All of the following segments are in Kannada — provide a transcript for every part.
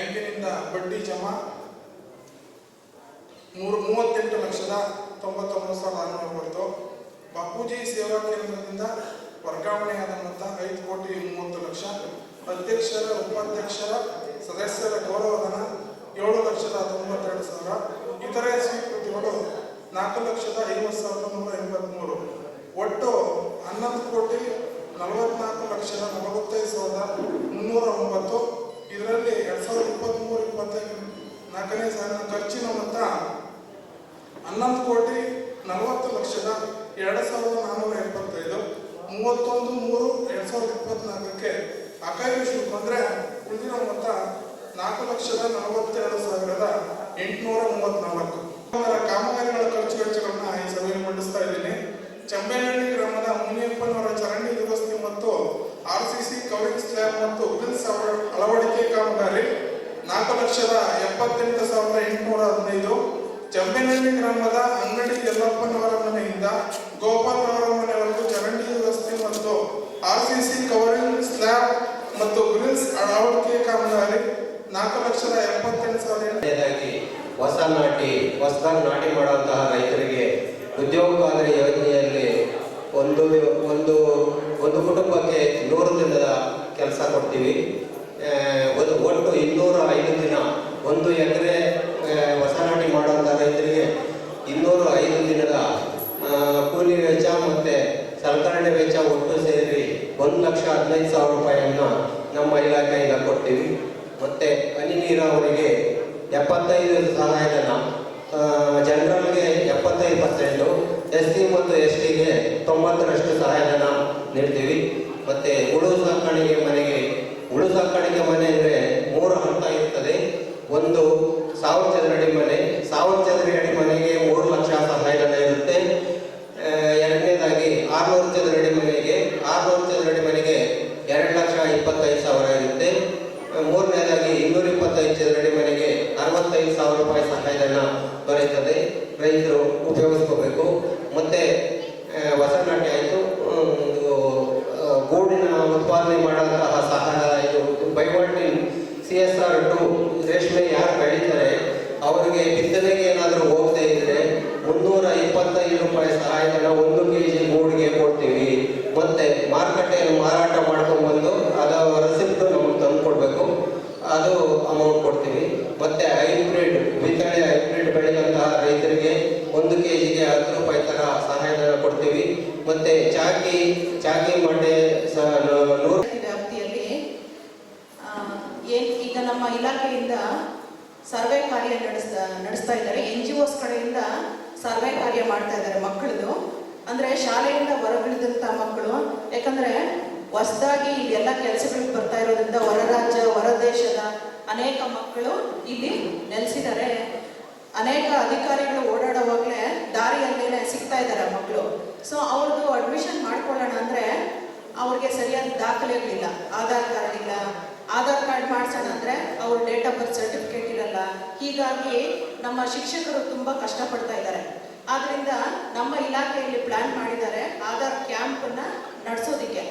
ಬ್ಯಾಂಕಿನಿಂದ ಬಡ್ಡಿ ಜಮಾ ಮೂರು ಮೂವತ್ತೆಂಟು ಲಕ್ಷದ ತೊಂಬತ್ತೊಂಬತ್ತು ಸಾವಿರದ ಆರುನೂರು ಬರ್ತು ಬಾಪೂಜಿ ಸೇವಾ ಕೇಂದ್ರದಿಂದ ವರ್ಗಾವಣೆಯಾದ ಮೊತ್ತ ಐದು ಕೋಟಿ ಮೂವತ್ತು ಲಕ್ಷ. ಅಧ್ಯಕ್ಷರ, ಉಪಾಧ್ಯಕ್ಷರ, ಸದಸ್ಯರ ಗೌರವಧನ ಏಳು ಲಕ್ಷದ ತೊಂಬತ್ತೆರಡು ಸಾವಿರ. ಇತರೆ ಸ್ವೀಕೃತಿಗಳು ನಾಲ್ಕು ಲಕ್ಷದ ಐವತ್ತು ಸಾವಿರದ ನೂರ ಎಂಬತ್ತ್ಮೂರು ಒಟ್ಟು ಹನ್ನೊಂದು ಕೋಟಿ ನಲವತ್ನಾಲ್ಕು ಲಕ್ಷದ ನಲವತ್ತೈದು ಸಾವಿರದ ಮುನ್ನೂರ ಒಂಬತ್ತು. ನಾಲ್ಕನೇ ಸಾಲಿನ ಖರ್ಚಿನ ಮೊತ್ತ ಹನ್ನೊಂದು ಕೋಟಿ ನಲವತ್ತು ಲಕ್ಷದ ಎರಡು ಸಾವಿರದ ನಾನ್ನೂರ ಎಪ್ಪತ್ತೈದು, ಮೂವತ್ತೊಂದು, ಮೂರು, ಎರಡು ಸಾವಿರದ ಇಪ್ಪತ್ನಾಲ್ಕಕ್ಕೆ ಶುಲ್ಕ ಅಂದರೆ ಉಳಿದಿನ ಮೊತ್ತ ನಾಲ್ಕು ಲಕ್ಷದ ನಲವತ್ತೆರಡು ಸಾವಿರದ ಎಂಟುನೂರ ಮೂವತ್ನಾಲ್ಕು. ಅವರ ಕಾಮಗಾರಿಗಳ ಖರ್ಚು ವೆಚ್ಚಗಳನ್ನು ಈ ಸಭೆಯಲ್ಲಿ ಮಂಡಿಸ್ತಾ ಇದ್ದೀನಿ. ಚಂಬೆನಹಳ್ಳಿ ಗ್ರಾಮದ ಮುನಿಯಪ್ಪನವರ ಚರಂಡಿ ದುರಸ್ತಿ ಮತ್ತು R C C covering slab ಮತ್ತು ಅಳವಡಿಕೆ ಕಾಮಗಾರಿ ನಾಲ್ಕು ಲಕ್ಷದ ಎಪ್ಪತ್ತೆಂಟು ಸಾವಿರದ ಎಂಟುನೂರ ಹದಿನೈದು ಚಂಬೆನಹಳ್ಳಿ ಗ್ರಾಮದ ಅಂಗಡಿ ಯಲ್ಲಪ್ಪನವರ ಮನೆಯಿಂದ ಗೋಪಾಲ್ ಅವರ ಮನೆವರೆಗೂ ಚರಂಡಿ ವ್ಯವಸ್ಥೆ ಮತ್ತು ಆರ್ ಸಿ ಕವರಿಂಗ್ ಸ್ಲ್ಯಾಬ್ ಮತ್ತು ಗ್ರಿಲ್ಸ್ ಅಳವಡಿಕೆ ಕಾಮಗಾರಿ ನಾಲ್ಕು ಲಕ್ಷದ ಎಪ್ಪತ್ತೆಂಟು ಎರಡನೇದಾಗಿ ಹೊಸ ನಾಟಿ, ಹೊಸದಾಗಿ ನಾಟಿ ಮಾಡುವಂತಹ ರೈತರಿಗೆ ಉದ್ಯೋಗ ಖಾದರಿ ಯೋಜನೆಯಲ್ಲಿ ಒಂದು ಒಂದು ಒಂದು ಕುಟುಂಬಕ್ಕೆ ನೂರು ದಿನದ ಕೆಲಸ ಕೊಡ್ತೀವಿ. ಇನ್ನೂರ ಐದು ದಿನ. ಒಂದು ಎಕರೆ ಹೊಸ ನಾಟಿ ಮಾಡುವಂಥ ರೈತರಿಗೆ ಇನ್ನೂರ ಐದು ದಿನದ ಕೂಲಿ ವೆಚ್ಚ ಮತ್ತು ಸಲಕರಣೆ ವೆಚ್ಚ ಒಟ್ಟು ಸೇರಿ ಒಂದು ಲಕ್ಷ ಹದಿನೈದು ಸಾವಿರ ರೂಪಾಯಿಯನ್ನು ನಮ್ಮ ಇಲಾಖೆಯಿಂದ ಕೊಡ್ತೀವಿ. ಮತ್ತು ಹನಿ ನೀರಾವರಿಗೆ ಎಪ್ಪತ್ತೈದು ಸಹಾಯಧನ ಜನರಲ್ಗೆ ಎಪ್ಪತ್ತೈದು ಪರ್ಸೆಂಟು ಎಸ್ ಸಿ ಮತ್ತು ಎಸ್ ಟಿಗೆ ತೊಂಬತ್ತರಷ್ಟು ಸಹಾಯಧನ ನೀಡ್ತೀವಿ. ಮತ್ತು ಹುಳು ಸಾಕಾಣಿಕೆ ಮನೆಗೆ ಹುಳು ಸಾಕಾಣಿಕೆ ಮನೆ ಅಂದರೆ ಮೂರು ಹಂತ ಇರ್ತದೆ. ಒಂದು ಸಾವಿರ ಚದರಡಿ ಮನೆ ಸಾವಿರ ಚದರಡಿ ಮನೆಗೆ ಮೂರು ಲಕ್ಷ ಸಹಾಯಧನ ಇರುತ್ತೆ ಆ, ಎರಡನೇದಾಗಿ ಆರುನೂರು ಚದರಡಿ ಮನೆಗೆ ಆರುನೂರು ಚದರಡಿ ಮನೆಗೆ ಎರಡು ಲಕ್ಷ ಇಪ್ಪತ್ತೈದು ಸಾವಿರ ಇರುತ್ತೆ ಆ, ಮೂರನೇದಾಗಿ ಇನ್ನೂರ ಇಪ್ಪತ್ತೈದು ಚದರಡಿ ಮನೆಗೆ ಅರವತ್ತೈದು ಸಾವಿರ ರೂಪಾಯಿ ಸಹಾಯಧನ ದೊರೆಯುತ್ತದೆ ರೈತರು ಉಪಯೋಗಿಸ್ಕೋಬೇಕು ಮತ್ತೆ ಆ, ಹೊಸ ನಾಟಿ ಆಯಿತು ಗೂಡಿನ ಉತ್ಪಾದನೆ ಮಾಡುವಂತಹ ಸಹಾಯ ಇದು bivoltine C S R two ರೇಷ್ಮೆ ಯಾರು ಬೆಳೀತಾರೆ ಅವರಿಗೆ ಬಿತ್ತನೆಗೆ ಏನಾದರೂ ಹೋಗದೆ ಇದ್ರೆ ಮುನ್ನೂರ ಇಪ್ಪತ್ತೈದು ರೂಪಾಯಿ ಸಹಾಯಧನ ಒಂದು ಕೆ ಜಿ ಗೂಡಿಗೆ ಕೊಡ್ತೀವಿ ಮತ್ತೆ ಮಾರುಕಟ್ಟೆಯಲ್ಲಿ ಮಾರಾಟ ಮಾಡ್ಕೊಂಡ್ಬಂದು ಅದರ ರೆಸಿಪ್ಟ್ ನಮಗೆ ತಂದು ಕೊಡಬೇಕು ಅದು ಅಮೌಂಟ್ ಕೊಡ್ತೀವಿ ಮತ್ತೆ ಹೈಬ್ರಿಡ್ ಬಿತ್ತನೆ ಹೈಬ್ರಿಡ್ ಬೆಳೆದಂತಹ ರೈತರಿಗೆ ಒಂದು ಕೆ ಜಿಗೆ ಹತ್ತು ರೂಪಾಯಿ ಥರ ಸಹಾಯಧನ ಕೊಡ್ತೀವಿ ಮತ್ತೆ ಚಾಕಿ ಚಾಕಿ ಮಂಡೆ ಸ ನೂರು ವ್ಯಾಪ್ತಿಯಲ್ಲಿ ಆ, ಏನ್ ಈಗ ನಮ್ಮ ಇಲಾಖೆಯಿಂದ ಸರ್ವೆ ಕಾರ್ಯ ನಡೆಸ್ತಾ ನಡೆಸ್ತಾ ಇದ್ದಾರೆ ಎನ್ ಜಿ ಒಸ್ ಕಡೆಯಿಂದ ಸರ್ವೆ ಕಾರ್ಯ ಮಾಡ್ತಾ ಇದ್ದಾರೆ ಮಕ್ಕಳದು ಅಂದ್ರೆ ಶಾಲೆಯಿಂದ ಮಕ್ಕಳು, ಯಾಕಂದ್ರೆ ಹೊಸದಾಗಿ ಎಲ್ಲ ಕೆಲಸಗಳಿಗೆ ಬರ್ತಾ ಇರೋದ್ರಿಂದ ಹೊರ ರಾಜ್ಯ, ಹೊರ ದೇಶದ ಅನೇಕ ಮಕ್ಕಳು ಇಲ್ಲಿ ನೆಲೆಸಿದ್ದಾರೆ. ಅನೇಕ ಅಧಿಕಾರಿಗಳು ಓಡಾಡುವಾಗಲೇ ದಾರಿಯಲ್ಲೇನೆ ಸಿಗ್ತಾ ಇದ್ದಾರೆ ಮಕ್ಕಳು. ಸೊ ಅವ್ರದ್ದು ಅಡ್ಮಿಷನ್ ಮಾಡ್ಕೊಳ್ಳೋಣ ಅಂದ್ರೆ ಅವ್ರಿಗೆ ಸರಿಯಾದ ದಾಖಲೆಗಳಿಲ್ಲ. ಆಧಾರ್ ಕಾರ್ಡ್ ಇಲ್ಲ. ಆಧಾರ್ ಕಾರ್ಡ್ ಮಾಡ್ಸೋಣ ಅಂದ್ರೆ ಅವ್ರ ಡೇಟ್ ಆಫ್ ಬರ್ತ್ ಸರ್ಟಿಫಿಕೇಟ್ ಇರಲ್ಲ. ಹೀಗಾಗಿ ನಮ್ಮ ಶಿಕ್ಷಕರು ತುಂಬಾ ಕಷ್ಟಪಡ್ತಾ ಇದ್ದಾರೆ. ಆದ್ರಿಂದ ನಮ್ಮ ಇಲಾಖೆಯಲ್ಲಿ ಪ್ಲಾನ್ ಮಾಡಿದ್ದಾರೆ ಆಧಾರ್ ಕ್ಯಾಂಪನ್ನ ನಡೆಸೋದಿಕ್ಕೆ.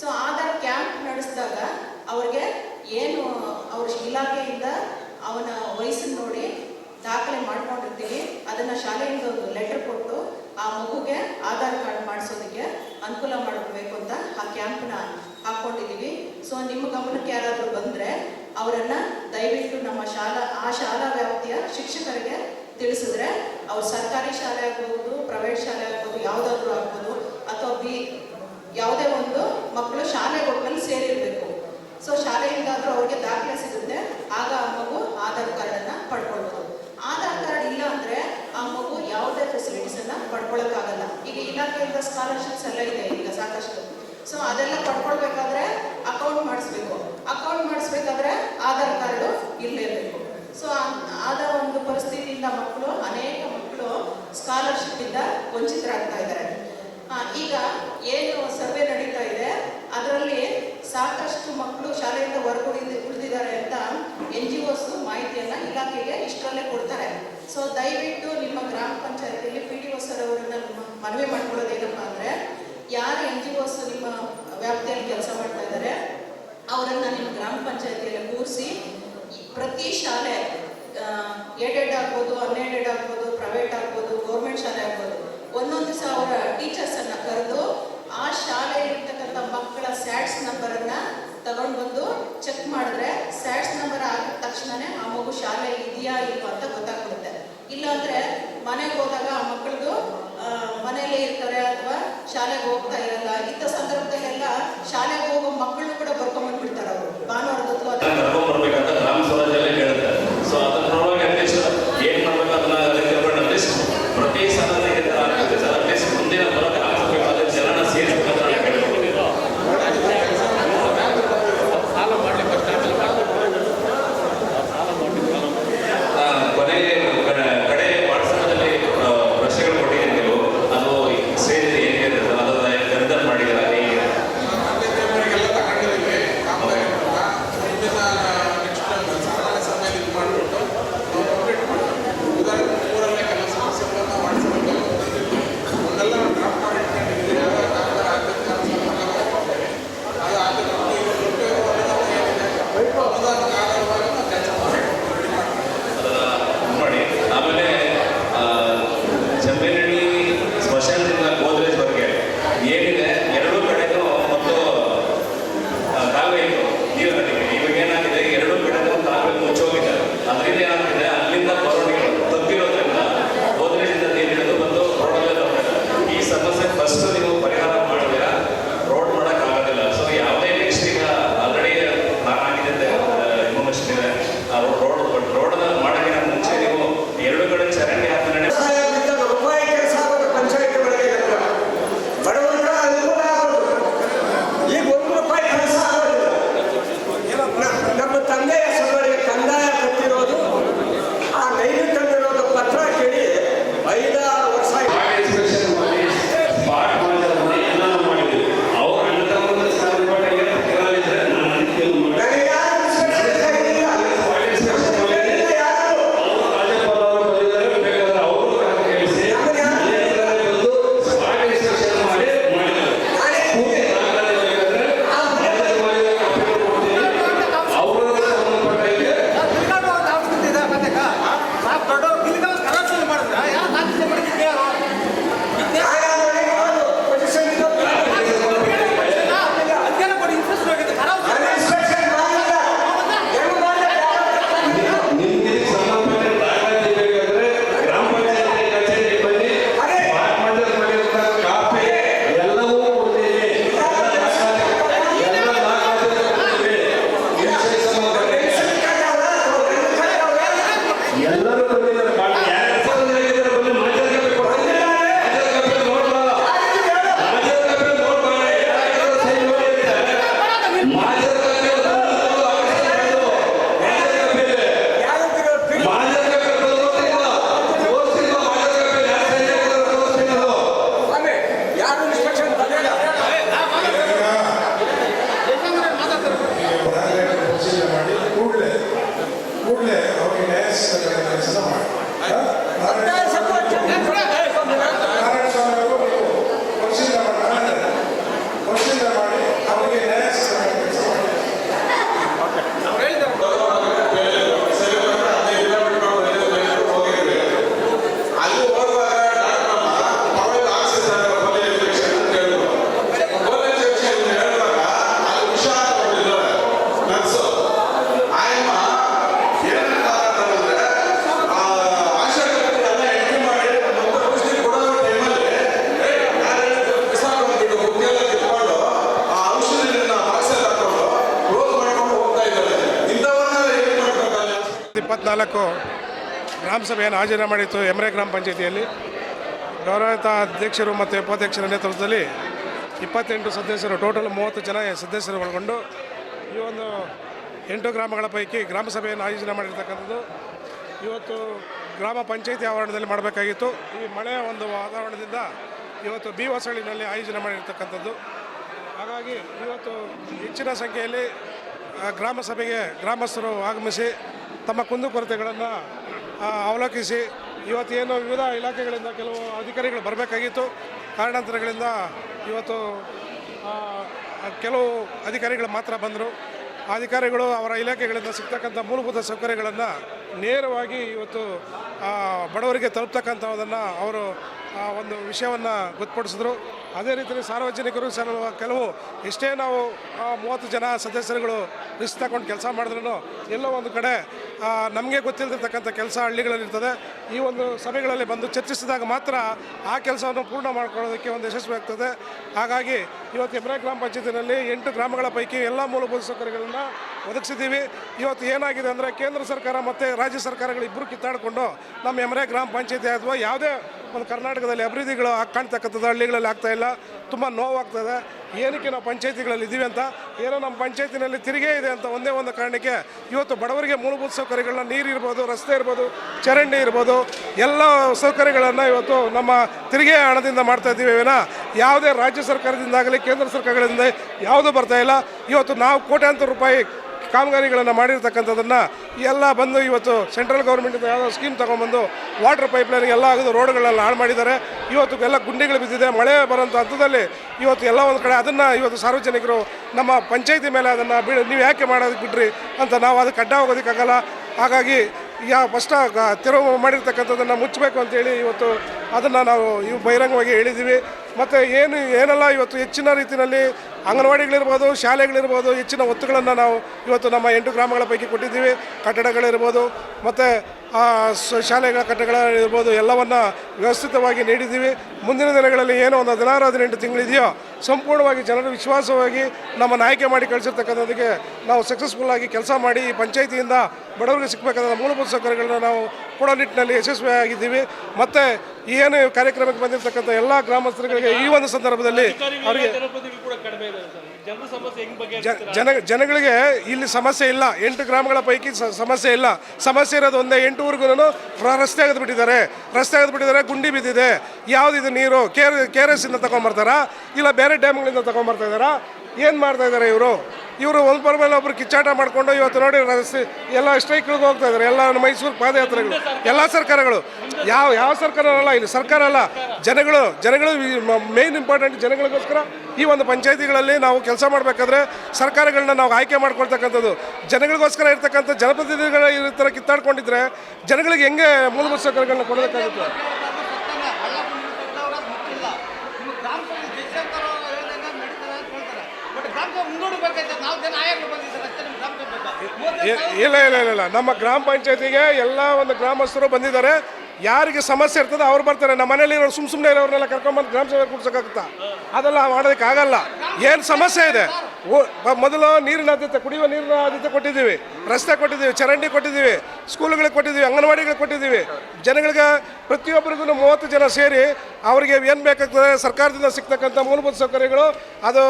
ಸೊ ಆಧಾರ್ ಕ್ಯಾಂಪ್ ನಡೆಸಿದಾಗ ಅವ್ರಿಗೆ ಏನು ಅವ್ರ ಇಲಾಖೆಯಿಂದ ಅವನ ವಯಸ್ಸನ್ನು ನೋಡಿ ದಾಖಲೆ ಮಾಡ್ಕೊಂಡಿರ್ತೀವಿ. ಅದನ್ನ ಶಾಲೆಯಿಂದ ಒಂದು ಲೆಟರ್ ಕೊಟ್ಟು ಆ ಮಗುಗೆ ಆಧಾರ್ ಕಾರ್ಡ್ ಮಾಡಿಸೋದಕ್ಕೆ ಅನುಕೂಲ ಮಾಡಬೇಕು ಅಂತ ಆ ಕ್ಯಾಂಪ್ನ ಹಾಕೊಂಡಿದ್ದೀವಿ ಸೊ ನಿಮ್ಮ ಗಮನಕ್ಕೆ ಯಾರಾದರೂ ಬಂದರೆ ಅವರನ್ನ ದಯವಿಟ್ಟು ನಮ್ಮ ಶಾಲಾ, ಆ ಶಾಲಾ ವ್ಯಾಪ್ತಿಯ ಶಿಕ್ಷಕರಿಗೆ ತಿಳಿಸಿದ್ರೆ ಅವ್ರು ಸರ್ಕಾರಿ ಶಾಲೆ ಆಗ್ಬೋದು, ಪ್ರೈವೇಟ್ ಶಾಲೆ ಆಗ್ಬೋದು, ಯಾವುದಾದ್ರೂ ಆಗ್ಬೋದು, ಅಥವಾ ಬಿ ಯಾವುದೇ ಒಂದು ಮಕ್ಕಳು ಶಾಲೆಗೆ ಒಟ್ಟಲ್ಲಿ ಸೇರಿರಬೇಕು. ಸೊ ಶಾಲೆಯಿಂದಾದ್ರೂ ಅವ್ರಿಗೆ ದಾಖಲೆ ಸಿಗುತ್ತೆ. ಆಗ ಆ ಮಗು ಆಧಾರ್ ಕಾರ್ಡನ್ನ ಪಡ್ಕೊಳ್ಬೋದು. ಆಧಾರ್ ಕಾರ್ಡ್ ಇಲ್ಲ ಅಂದ್ರೆ ಆ ಮಗು ಯಾವುದೇ ಫೆಸಿಲಿಟೀಸ್ ಅನ್ನ ಪಡ್ಕೊಳಕ್ಕಾಗಲ್ಲ. ಈಗ ಇಲಾಖೆಯಿಂದ ಸ್ಕಾಲರ್ಶಿಪ್ಸ್ ಎಲ್ಲ ಇದೆ ಈಗ ಸಾಕಷ್ಟು. ಸೊ ಅದೆಲ್ಲ ಪಡ್ಕೊಳ್ಬೇಕಾದ್ರೆ ಅಕೌಂಟ್ ಮಾಡಿಸ್ಬೇಕು. ಅಕೌಂಟ್ ಮಾಡಿಸ್ಬೇಕಾದ್ರೆ ಆಧಾರ್ ಕಾರ್ಡು ಇರಲೇಬೇಕು ಸೊ ಆದ ಒಂದು ಪರಿಸ್ಥಿತಿಯಿಂದ ಮಕ್ಕಳು ಅನೇಕ ಮಕ್ಕಳು ಸ್ಕಾಲರ್ಶಿಪ್ ಇಂದ ವಂಚಿತರಾಗ್ತಾ ಇದ್ದಾರೆ. ಈಗ ಏನು ಸರ್ವೆ ನಡೀತಾ ಇದೆ, ಅದರಲ್ಲಿ ಸಾಕಷ್ಟು ಮಕ್ಕಳು ಶಾಲೆಯಿಂದ ಹೊರಗುಳಿದ, ಉಳಿದಿದ್ದಾರೆ ಅಂತ ಎನ್ ಜಿ ಓಸ್ ಮಾಹಿತಿಯನ್ನ ಇಲಾಖೆಗೆ ಇಷ್ಟರಲ್ಲೇ ಕೊಡ್ತಾರೆ. ಸೊ ದಯವಿಟ್ಟು ನಿಮ್ಮ ಗ್ರಾಮ ಪಂಚಾಯತಿಯಲ್ಲಿ ಪಿ ಡಿ ಒ ಸರ್ ಅವರನ್ನ ಮನವಿ ಮಾಡ್ಕೊಳ್ಳೋದೇನಪ್ಪ ಅಂದರೆ, ಯಾರು ಎನ್ ಜಿ ಓಸ್ ನಿಮ್ಮ ವ್ಯಾಪ್ತಿಯಲ್ಲಿ ಕೆಲಸ ಮಾಡ್ತಾ ಇದ್ದಾರೆ, ಅವರನ್ನು ನಿಮ್ಮ ಗ್ರಾಮ ಪಂಚಾಯತಿಯಲ್ಲಿ ಕೂರಿಸಿ ಪ್ರತಿ ಶಾಲೆ ಏಡೆಡ್ ಆಗ್ಬೋದು ಅನ್ಏಡೆಡ್ ಆಗ್ಬೋದು ಪ್ರೈವೇಟ್ ಆಗ್ಬೋದು ಗೌರ್ಮೆಂಟ್ ಶಾಲೆ ಆಗ್ಬೋದು, ಒಂದೊಂದು ಸಾವಿರ ಟೀಚರ್ಸನ್ನು ಕರೆದು ಆ ಶಾಲೆಯಲ್ಲಿರ್ತಕ್ಕಂಥ ಮಕ್ಕಳ ಸ್ಯಾಟ್ಸ್ ನಂಬರನ್ನು ತಗೊಂಡು ಬಂದು ಚೆಕ್ ಮಾಡಿದ್ರೆ ಸ್ಯಾಟ್ಸ್ ನಂಬರ್ ಆಗಿದ ತಕ್ಷಣನೇ ಆ ಮಗು ಶಾಲೆಯಲ್ಲಿ ಇದೆಯಾ ಇಲ್ವಾ ಅಂತ ಗೊತ್ತಾಗ್ಬಿಡುತ್ತೆ. ಇಲ್ಲಾಂದ್ರೆ ಮನೆಗೆ ಹೋದಾಗ ಆ ಮಕ್ಕಳದು ಮನೆಯಲ್ಲೇ ಇರ್ತಾರೆ ಅಥವಾ ಶಾಲೆಗೆ ಹೋಗ್ತಾ ಇರಲ್ಲ. ಇಂಥ ಸಂದರ್ಭದಲ್ಲೆಲ್ಲ ಶಾಲೆಗೆ ಹೋಗೋ ಮಕ್ಕಳು ತಾಲೂಕು ಗ್ರಾಮ ಸಭೆಯನ್ನು ಆಯೋಜನೆ ಮಾಡಿತ್ತು ಎಮ್ರೆ ಗ್ರಾಮ ಪಂಚಾಯಿತಿಯಲ್ಲಿ. ಗೌರವಿತ ಅಧ್ಯಕ್ಷರು ಮತ್ತು ಉಪಾಧ್ಯಕ್ಷರ ನೇತೃತ್ವದಲ್ಲಿ ಇಪ್ಪತ್ತೆಂಟು ಸದಸ್ಯರು, ಟೋಟಲ್ ಮೂವತ್ತು ಜನ ಸದಸ್ಯರು ಒಳಗೊಂಡು ಈ ಒಂದು ಎಂಟು ಗ್ರಾಮಗಳ ಪೈಕಿ ಗ್ರಾಮ ಸಭೆಯನ್ನು ಆಯೋಜನೆ ಮಾಡಿರ್ತಕ್ಕಂಥದ್ದು. ಇವತ್ತು ಗ್ರಾಮ ಪಂಚಾಯಿತಿ ಆವರಣದಲ್ಲಿ ಮಾಡಬೇಕಾಗಿತ್ತು. ಈ ಮಳೆಯ ಒಂದು ವಾತಾವರಣದಿಂದ ಇವತ್ತು ಬಿ ಹೊಸಳಿನಲ್ಲಿ ಆಯೋಜನೆ ಮಾಡಿರ್ತಕ್ಕಂಥದ್ದು. ಹಾಗಾಗಿ ಇವತ್ತು ಹೆಚ್ಚಿನ ಸಂಖ್ಯೆಯಲ್ಲಿ ಗ್ರಾಮ ಸಭೆಗೆ ಗ್ರಾಮಸ್ಥರು ಆಗಮಿಸಿ ತಮ್ಮ ಕುಂದುಕೊರತೆಗಳನ್ನು ಅವಲೋಕಿಸಿ ಇವತ್ತೇನು ವಿವಿಧ ಇಲಾಖೆಗಳಿಂದ ಕೆಲವು ಅಧಿಕಾರಿಗಳು ಬರಬೇಕಾಗಿತ್ತು. ಕಾರಣಾಂತರಗಳಿಂದ ಇವತ್ತು ಕೆಲವು ಅಧಿಕಾರಿಗಳು ಮಾತ್ರ ಬಂದರು. ಅಧಿಕಾರಿಗಳು ಅವರ ಇಲಾಖೆಗಳಿಂದ ಸಿಗ್ತಕ್ಕಂಥ ಮೂಲಭೂತ ಸೌಕರ್ಯಗಳನ್ನು ನೇರವಾಗಿ ಇವತ್ತು ಬಡವರಿಗೆ ತಲುಪ್ತಕ್ಕಂಥದ್ದನ್ನು ಅವರು ಒಂದು ವಿಷಯವನ್ನು ಗೊತ್ತುಪಡಿಸಿದ್ರು ಅದೇ ರೀತಿಯಲ್ಲಿ ಸಾರ್ವಜನಿಕರು ಸರ್ ಕೆಲವು ಎಷ್ಟೇ ನಾವು ಮೂವತ್ತು ಜನ ಸದಸ್ಯರುಗಳು ರಿಸ್ಕ್ ತಗೊಂಡು ಕೆಲಸ ಮಾಡಿದ್ರು ಎಲ್ಲೋ ಒಂದು ಕಡೆ ನಮಗೆ ಗೊತ್ತಿಲ್ಲದಿರ್ತಕ್ಕಂಥ ಕೆಲಸ ಹಳ್ಳಿಗಳಲ್ಲಿರ್ತದೆ. ಈ ಒಂದು ಸಭೆಗಳಲ್ಲಿ ಬಂದು ಚರ್ಚಿಸಿದಾಗ ಮಾತ್ರ ಆ ಕೆಲಸವನ್ನು ಪೂರ್ಣ ಮಾಡ್ಕೊಳ್ಳೋದಕ್ಕೆ ಒಂದು ಯಶಸ್ವಿ ಆಗ್ತದೆ. ಹಾಗಾಗಿ ಇವತ್ತು ಎಮರೆ ಗ್ರಾಮ ಪಂಚಾಯತಿನಲ್ಲಿ ಎಂಟು ಗ್ರಾಮಗಳ ಪೈಕಿ ಎಲ್ಲ ಮೂಲಭೂತ ಸೌಕರ್ಯಗಳನ್ನು ಒದಗಿಸಿದ್ದೀವಿ. ಇವತ್ತು ಏನಾಗಿದೆ ಅಂದರೆ ಕೇಂದ್ರ ಸರ್ಕಾರ ಮತ್ತು ರಾಜ್ಯ ಸರ್ಕಾರಗಳು ಇಬ್ಬರು ಕಿತ್ತಾಡಿಕೊಂಡು ನಮ್ಮ ಎಮ್ರೆ ಗ್ರಾಮ ಪಂಚಾಯತಿ ಅಥವಾ ಯಾವುದೇ ಒಂದು ಕರ್ನಾಟಕದಲ್ಲಿ ಅಭಿವೃದ್ಧಿಗಳು ಕಾಣ್ತಕ್ಕಂಥದ್ದು ಹಳ್ಳಿಗಳಲ್ಲಿ ಆಗ್ತಾ ಇಲ್ಲ. ತುಂಬ ನೋವಾಗ್ತದೆ. ಏನಕ್ಕೆ ನಾವು ಪಂಚಾಯತಿಗಳಲ್ಲಿ ಇದ್ದೀವಿ ಅಂತ? ಏನೋ ನಮ್ಮ ಪಂಚಾಯತಿನಲ್ಲಿ ತಿರುಗೇ ಇದೆ ಅಂತ ಒಂದೇ ಒಂದು ಕಾರಣಕ್ಕೆ ಇವತ್ತು ಬಡವರಿಗೆ ಮೂಲಭೂತ ಸೌಕರ್ಯಗಳನ್ನ ನೀರು ಇರ್ಬೋದು, ರಸ್ತೆ ಇರ್ಬೋದು, ಚರಂಡಿ ಇರ್ಬೋದು, ಎಲ್ಲ ಸೌಕರ್ಯಗಳನ್ನು ಇವತ್ತು ನಮ್ಮ ತಿರುಗೇ ಹಣದಿಂದ ಮಾಡ್ತಾ ಇದ್ದೀವಿ. ವಿನ ಯಾವುದೇ ರಾಜ್ಯ ಸರ್ಕಾರದಿಂದಾಗಲಿ, ಕೇಂದ್ರ ಸರ್ಕಾರಗಳಿಂದ ಯಾವುದೂ ಇಲ್ಲ. ಇವತ್ತು ನಾವು ಕೋಟ್ಯಾಂತರ ರೂಪಾಯಿ ಕಾಮಗಾರಿಗಳನ್ನು ಮಾಡಿರ್ತಕ್ಕಂಥದ್ದನ್ನು ಎಲ್ಲ ಬಂದು ಇವತ್ತು ಸೆಂಟ್ರಲ್ ಗೌರ್ಮೆಂಟಿಂದ ಯಾವುದೋ ಸ್ಕೀಮ್ ತೊಗೊಂಬಂದು ವಾಟರ್ ಪೈಪ್ಲೈನ್ ಎಲ್ಲ ಆಗೋದು ರೋಡ್ಗಳೆಲ್ಲ ಹಾಳು ಮಾಡಿದ್ದಾರೆ. ಇವತ್ತು ಎಲ್ಲ ಗುಂಡಿಗಳು ಬಿದ್ದಿದೆ, ಮಳೆ ಬರೋಂಥ ಹಂತದಲ್ಲಿ ಇವತ್ತು ಎಲ್ಲ ಒಂದು ಕಡೆ ಅದನ್ನು ಇವತ್ತು ಸಾರ್ವಜನಿಕರು ನಮ್ಮ ಪಂಚಾಯತಿ ಮೇಲೆ ಅದನ್ನು ಬಿಡಿ ನೀವು ಯಾಕೆ ಮಾಡೋದಕ್ಕೆ ಬಿಡ್ರಿ ಅಂತ ನಾವು ಅದಕ್ಕೆ ಅಡ್ಡ ಹೋಗೋದಕ್ಕಾಗಲ್ಲ ಹಾಗಾಗಿ ಯಾವ ಫಸ್ಟ್ ತೆರವು ಮಾಡಿರ್ತಕ್ಕಂಥದ್ದನ್ನು ಮುಚ್ಚಬೇಕು ಅಂತೇಳಿ ಇವತ್ತು ಅದನ್ನು ನಾವು ಇವು ಬಹಿರಂಗವಾಗಿ ಹೇಳಿದ್ದೀವಿ ಮತ್ತು ಏನು ಏನೆಲ್ಲ ಇವತ್ತು ಹೆಚ್ಚಿನ ರೀತಿಯಲ್ಲಿ ಅಂಗನವಾಡಿಗಳಿರ್ಬೋದು, ಶಾಲೆಗಳಿರ್ಬೋದು ಹೆಚ್ಚಿನ ಒತ್ತುಗಳನ್ನು ನಾವು ಇವತ್ತು ನಮ್ಮ ಎಂಟು ಗ್ರಾಮಗಳ ಪೈಕಿ ಕೊಟ್ಟಿದ್ದೀವಿ. ಕಟ್ಟಡಗಳಿರ್ಬೋದು, ಮತ್ತು ಆ ಶಾಲೆಗಳ ಶಾಲೆಗಳ ಕಟ್ಟಡಗಳಿರ್ಬೋದು ಎಲ್ಲವನ್ನು ವ್ಯವಸ್ಥಿತವಾಗಿ ನೀಡಿದ್ದೀವಿ. ಮುಂದಿನ ದಿನಗಳಲ್ಲಿ ಏನೋ ಒಂದು ಹದಿನಾರು ಹದಿನೆಂಟು ತಿಂಗಳಿದೆಯೋ ಸಂಪೂರ್ಣವಾಗಿ ಜನರು ವಿಶ್ವಾಸವಾಗಿ ನಮ್ಮನ್ನು ಆಯ್ಕೆ ಮಾಡಿ ಕಳಿಸಿರ್ತಕ್ಕಂಥದ್ದಕ್ಕೆ ನಾವು ಸಕ್ಸಸ್ಫುಲ್ಲಾಗಿ ಕೆಲಸ ಮಾಡಿ ಈ ಪಂಚಾಯಿತಿಯಿಂದ ಬಡವರಿಗೆ ಸಿಗಬೇಕಾದ ಮೂಲಭೂತ ಸೌಕರ್ಯಗಳನ್ನ ನಾವು ಕೊಡೋ ನಿಟ್ಟಿನಲ್ಲಿ ಯಶಸ್ವಿಯಾಗಿದ್ದೀವಿ ಮತ್ತು ಏನು ಕಾರ್ಯಕ್ರಮಕ್ಕೆ ಬಂದಿರತಕ್ಕಂಥ ಎಲ್ಲ ಗ್ರಾಮಸ್ಥರುಗಳಿಗೆ ಈ ಒಂದು ಸಂದರ್ಭದಲ್ಲಿ ಅವರಿಗೆ ಜನ ಜನಗಳಿಗೆ ಇಲ್ಲಿ ಸಮಸ್ಯೆ ಇಲ್ಲ. ಎಂಟು ಗ್ರಾಮಗಳ ಪೈಕಿ ಸಮಸ್ಯೆ ಇಲ್ಲ. ಸಮಸ್ಯೆ ಇರೋದು ಒಂದೇ ಎಂಟು ಊರಿಗೂ ರಸ್ತೆ ಅಗದು ಬಿಟ್ಟಿದ್ದಾರೆ ರಸ್ತೆ ಅಗದು ಬಿಟ್ಟಿದ್ದಾರೆ ಗುಂಡಿ ಬಿದ್ದಿದೆ. ಯಾವುದಿದೆ ನೀರು? ಕೆ ಕೆ ಆರ್ ಎಸ್ ಇಂದ ತಗೊಂಬರ್ತಾರಾ? ಇಲ್ಲ ಬೇರೆ ಡ್ಯಾಮ್ಗಳಿಂದ ತಗೊಂಬರ್ತಾ ಇದ್ದಾರಾ? ಏನು ಮಾಡ್ತಾ ಇದ್ದಾರೆ ಇವರು? ಇವರು ಒಬ್ಬರ ಮೇಲೆ ಒಬ್ರು ಕಿಚ್ಚಾಟ ಮಾಡಿಕೊಂಡು ಇವತ್ತು ನೋಡಿ ಎಲ್ಲ ಸ್ಟ್ರೈಕ್ಗಳಿಗೆ ಹೋಗ್ತಾ ಇದ್ದಾರೆ ಎಲ್ಲ ಮೈಸೂರು ಪಾದಯಾತ್ರೆಗಳು, ಎಲ್ಲ ಸರ್ಕಾರಗಳು. ಯಾವ ಯಾವ ಸರ್ಕಾರ ಅಲ್ಲ ಇಲ್ಲಿ? ಸರ್ಕಾರ ಅಲ್ಲ. ಜನಗಳು ಜನಗಳು ಮೇನ್ ಇಂಪಾರ್ಟೆಂಟ್ ಜನಗಳಿಗೋಸ್ಕರ ಈ ಒಂದು ಪಂಚಾಯತಿಗಳಲ್ಲಿ ನಾವು ಕೆಲಸ ಮಾಡಬೇಕಾದ್ರೆ ಸರ್ಕಾರಗಳನ್ನ ನಾವು ಆಯ್ಕೆ ಮಾಡ್ಕೊಳ್ತಕ್ಕಂಥದ್ದು. ಜನಗಳಿಗೋಸ್ಕರ ಇರ್ತಕ್ಕಂಥ ಜನಪ್ರತಿನಿಧಿಗಳ ಈ ಥರ ಕಿತ್ತಾಡ್ಕೊಂಡಿದ್ರೆ ಜನಗಳಿಗೆ ಹೆಂಗೆ ಮೂಲಭೂತ ಸೌಕರ್ಯಗಳನ್ನ ಕೊಡೋದಕ್ಕಾಗುತ್ತೆ? ಇಲ್ಲ ಇಲ್ಲ ಇಲ್ಲ ಇಲ್ಲ. ನಮ್ಮ ಗ್ರಾಮ ಪಂಚಾಯತಿಗೆ ಎಲ್ಲ ಒಂದು ಗ್ರಾಮಸ್ಥರು ಬಂದಿದ್ದಾರೆ. ಯಾರಿಗೆ ಸಮಸ್ಯೆ ಇರ್ತದೆ ಅವ್ರು ಬರ್ತಾರೆ. ನಮ್ಮ ಮನೇಲಿ ಇರೋರು ಸುಮ್ ಸುಮ್ಮನೆ ಇರೋರ್ನೆಲ್ಲ ಕರ್ಕೊಂಬಂದು ಗ್ರಾಮ ಸಭೆ ಕೂಡ್ಸೋಕ್ಕಾಗುತ್ತಾ ಅದೆಲ್ಲ ಮಾಡೋದಕ್ಕಾಗಲ್ಲ ಏನು ಸಮಸ್ಯೆ ಇದೆ? ಮೊದಲು ನೀರಿನ ಆದ್ಯತೆ, ಕುಡಿಯುವ ನೀರಿನ ಆದ್ಯತೆ ಕೊಟ್ಟಿದ್ದೀವಿ. ರಸ್ತೆ ಕೊಟ್ಟಿದ್ದೀವಿ, ಚರಂಡಿ ಕೊಟ್ಟಿದ್ದೀವಿ, ಸ್ಕೂಲ್ಗಳಿಗೆ ಕೊಟ್ಟಿದ್ದೀವಿ, ಅಂಗನವಾಡಿಗಳಿಗೆ ಕೊಟ್ಟಿದ್ದೀವಿ. ಜನಗಳಿಗೆ ಪ್ರತಿಯೊಬ್ಬರಿಗೂ ಮೂವತ್ತು ಜನ ಸೇರಿ ಅವರಿಗೆ ಏನು ಬೇಕಾಗ್ತದೆ, ಸರ್ಕಾರದಿಂದ ಸಿಗ್ತಕ್ಕಂಥ ಮೂಲಭೂತ ಸೌಕರ್ಯಗಳು, ಅದು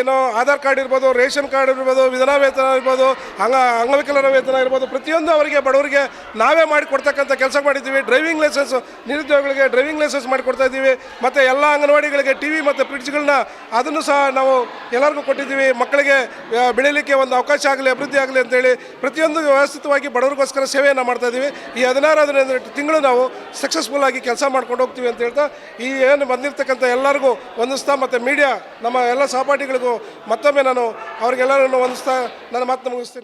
ಏನೋ ಆಧಾರ್ ಕಾರ್ಡ್ ಇರ್ಬೋದು, ರೇಷನ್ ಕಾರ್ಡ್ ಇರ್ಬೋದು ವಿಧಾನ ವೇತನ ಇರ್ಬೋದು, ಅಂಗ ಅಂಗವಿಕಲರ ವೇತನ ಇರ್ಬೋದು, ಪ್ರತಿಯೊಂದು ಅವರಿಗೆ, ಬಡವರಿಗೆ ನಾವೇ ಮಾಡಿ ಕೊಡ್ತಕ್ಕಂಥ ಕೆಲಸ ಮಾಡಿದ್ದೀವಿ. ಡ್ರೈವಿಂಗ್ ಲೈಸೆನ್ಸ್, ನಿರುದ್ಯೋಗಿಗಳಿಗೆ ಡ್ರೈವಿಂಗ್ ಲೈಸೆನ್ಸ್ ಮಾಡಿ ಕೊಡ್ತಾ ಇದ್ದೀವಿ. ಮತ್ತು ಎಲ್ಲ ಅಂಗನವಾಡಿಗಳಿಗೆ ಟಿ ವಿ ಮತ್ತು ಫ್ರಿಡ್ಜ್ಗಳನ್ನ ಅದನ್ನು ಸಹ ನಾವು ಎಲ್ಲರಿಗೂ ಕೊಟ್ಟಿದ್ದೀವಿ. ಮಕ್ಕಳಿಗೆ ಆ, ಬೆಳೀಲಿಕ್ಕೆ ಒಂದು ಅವಕಾಶ ಆಗಲಿ ಅಭಿವೃದ್ಧಿ ಆಗಲಿ ಅಂತೇಳಿ ಪ್ರತಿಯೊಂದು ವ್ಯವಸ್ಥಿತವಾಗಿ ಬಡವರಿಗೋಸ್ಕರ ಸೇವೆಯನ್ನು ಮಾಡ್ತಾ ಇದ್ದೀವಿ ಈ ಹದಿನಾರು ಹದಿನೈದು ತಿಂಗಳು ನಾವು ಸಕ್ಸಸ್ಫುಲ್ ಆಗಿ ಕೆಲಸ ಮಾಡ್ಕೊಂಡು ಹೋಗ್ತೀವಿ ಅಂತ ಹೇಳ್ತಾ ಈ ಏನು ಬಂದಿರತಕ್ಕಂಥ ಎಲ್ಲರಿಗೂ ವಂದಿಸ್ತಾ ಮತ್ತು ಮೀಡಿಯಾ ನಮ್ಮ ಎಲ್ಲ ಸಹಪಾಠಿಗಳಿಗೂ ಮತ್ತೊಮ್ಮೆ ನಾನು ಅವ್ರಿಗೆಲ್ಲರನ್ನು ವಂದಿಸ್ತಾ ನನ್ನ ಮಾತು ಮುಗಿಸ್ತೀನಿ.